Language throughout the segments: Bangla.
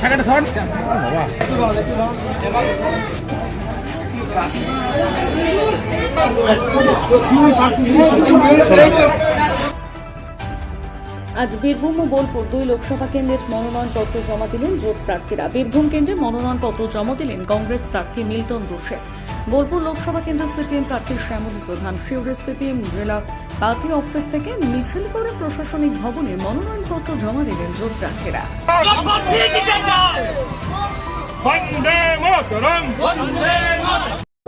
সেকেন্ড শট বাবা আজ বীরভূম ও বোলপুর দুই লোকসভা কেন্দ্রের মনোনয়নপত্র জমা দিলেন জোট প্রার্থীরা। বীরভূম কেন্দ্রে মনোনয়নপত্র জমা দিলেন কংগ্রেস প্রার্থী মিল্টন রুশে বোলপুর লোকসভা কেন্দ্রের সিপিএম প্রার্থী শ্যামল প্রধান। শিউরের সিপিএম জেলা পার্টি অফিস থেকে মিছিল করে প্রশাসনিক ভবনে মনোনয়নপত্র জমা দিলেন জোট প্রার্থীরা।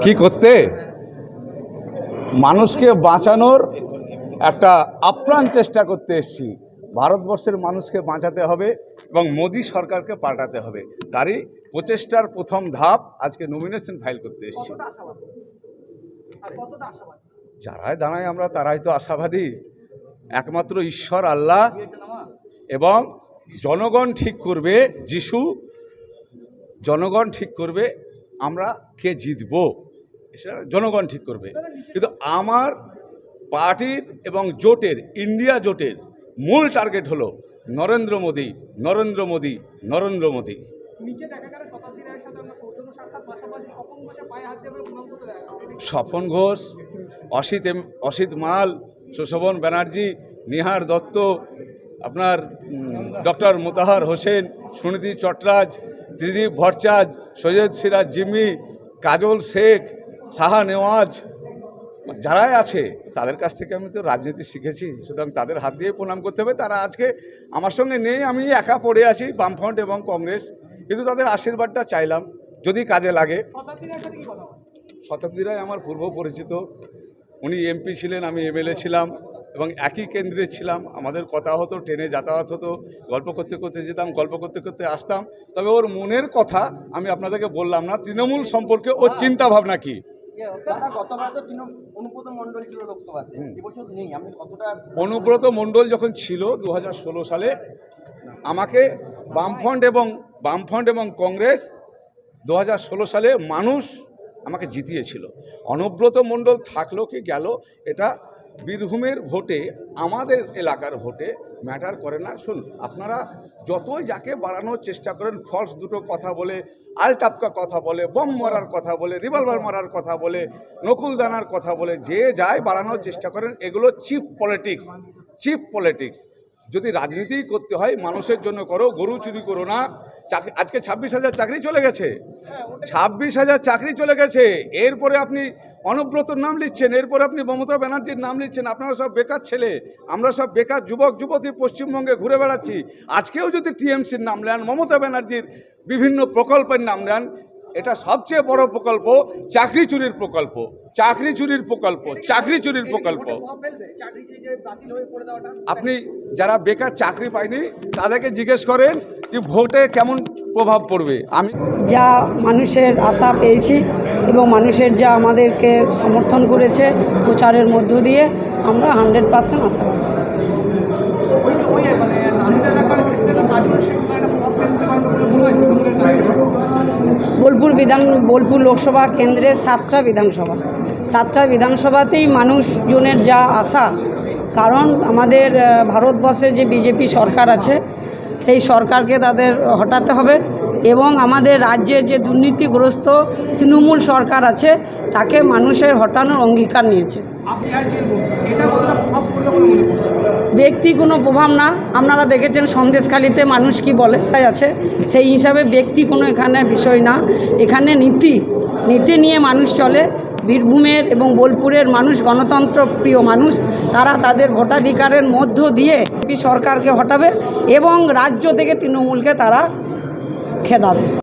কি করতে? মানুষকে বাঁচানোর একটা আপ্রাণ চেষ্টা করতে এসেছি। ভারতবর্ষের মানুষকে বাঁচাতে হবে এবং মোদি সরকারকে পাল্টাতে হবে। তারই প্রচেষ্টার প্রথম ধাপ আজকে নমিনেশন ফাইল করতে এসেছি। যারাই দাঁড়ায় আমরা তারাই তো আশাবাদী। একমাত্র ঈশ্বর আল্লাহ এবং জনগণ ঠিক করবে যিশু জনগণ ঠিক করবে আমরা কে জিতব? জনগণ ঠিক করবে। কিন্তু আমার পার্টির এবং জোটের ইন্ডিয়া জোটের মূল টার্গেট হলো নরেন্দ্র মোদী নরেন্দ্র মোদী নরেন্দ্র মোদী। স্বপন ঘোষ অসিত অসিত মাল সুশোভন ব্যানার্জি নিহার দত্ত আপনার ডক্টর মোতাহার হোসেন সুনীতি চট্টরাজ ত্রিদীপ ভট্টাচার্য সৈয়দ সিরাজ জিম্মি কাজল শেখ সাহা নেওয়াজ যারাই আছে তাদের কাছ থেকে আমি তো রাজনীতি শিখেছি সুতরাং তাদের হাত দিয়ে প্রণাম করতে হবে। তারা আজকে আমার সঙ্গে নেই আমি একা পড়ে আছি বামফ্রন্ট এবং কংগ্রেস কিন্তু তাদের আশীর্বাদটা চাইলাম যদি কাজে লাগে। শতাব্দী রায় আমার পূর্ব পরিচিত। উনি এমপি ছিলেন আমি এমএলএ ছিলাম এবং একই কেন্দ্রে ছিলাম। আমাদের কথা হতো ট্রেনে যাতায়াত হতো গল্প করতে করতে যেতাম গল্প করতে করতে আসতাম। তবে ওর মনের কথা আমি আপনাদেরকে বললাম না তৃণমূল সম্পর্কে ওর চিন্তা ভাবনা কি? দাদা গতবার তো অনুব্রত মন্ডল ছিল লোকসভাতে। এবছর নেই আপনি কতটা অনুব্রত মণ্ডল যখন ছিল দু হাজার ষোলো সালে আমাকে বামফ্রন্ট এবং বামফ্রন্ট এবং কংগ্রেস দু হাজার ষোলো সালে মানুষ আমাকে জিতিয়েছিল। অনুব্রত মণ্ডল থাকল কি গেল এটা বীরভূমের ভোটে, আমাদের এলাকার ভোটে ম্যাটার করে না। শুন আপনারা যতই যাকে বাড়ানোর চেষ্টা করেন ফলস দুটো কথা বলে আলটাপকা কথা বলে বম মারার কথা বলে রিভলভার মারার কথা বলে নকুল দানার কথা বলে, যে যায় বাড়ানোর চেষ্টা করেন, এগুলো চিপ পলিটিক্স চিপ পলিটিক্স যদি রাজনীতি করতে হয়, মানুষের জন্য করো, গরু চুরি করো না। আজকে ছাব্বিশ হাজার চাকরি চলে গেছে। ছাব্বিশ হাজার চাকরি চলে গেছে। এরপরে আপনি অনুব্রতর নাম লিখছেন, এরপর আপনি মমতা ব্যানার্জির নাম লিখছেন, আপনারা সব বেকার ছেলে, আমরা সব বেকার যুবক, যুবতী পশ্চিমবঙ্গে ঘুরে বেড়াচ্ছি। আজকেও যদি টিএমসির নাম নেন, মমতা ব্যানার্জির বিভিন্ন প্রকল্পের নাম নেন, এটা সবচেয়ে বড় প্রকল্প, চাকরি চুরির প্রকল্প, চাকরি চুরির প্রকল্প, চাকরি চুরির প্রকল্প। আপনি যারা বেকার চাকরি পায়নি, তাদেরকে জিজ্ঞেস করেন যে ভোটে কেমন প্রভাব পড়বে? আমি যা মানুষের আশা পেয়েছি এবং মানুষের যা আমাদেরকে সমর্থন করেছে প্রচারের মধ্য দিয়ে আমরা হান্ড্রেড পার্সেন্ট আশাবাদী। বোলপুর বিধান, বোলপুর লোকসভা কেন্দ্রে সাতটা বিধানসভা সাতটা বিধানসভাতেই মানুষজনের যা আশা, কারণ আমাদের ভারতবর্ষে যে বিজেপি সরকার আছে, সেই সরকারকে তাদের হটাতে হবে এবং আমাদের রাজ্যের যে দুর্নীতিগ্রস্ত তৃণমূল সরকার আছে, তাকে মানুষের হটানোর অঙ্গীকার নিয়েছে। ব্যক্তি কোনো প্রভাব না। আপনারা দেখেছেন সন্দেশখালিতে মানুষ কি বলে, আছে। সেই হিসাবে ব্যক্তি কোনো এখানে বিষয় না। এখানে নীতি নীতি নিয়ে মানুষ চলে। বীরভূমের এবং বোলপুরের মানুষ গণতন্ত্র প্রিয় মানুষ, তারা তাদের ভোটাধিকারের মধ্য দিয়ে সরকারকে হটাবে এবং রাজ্য থেকে তৃণমূলকে তারা খেদাবে।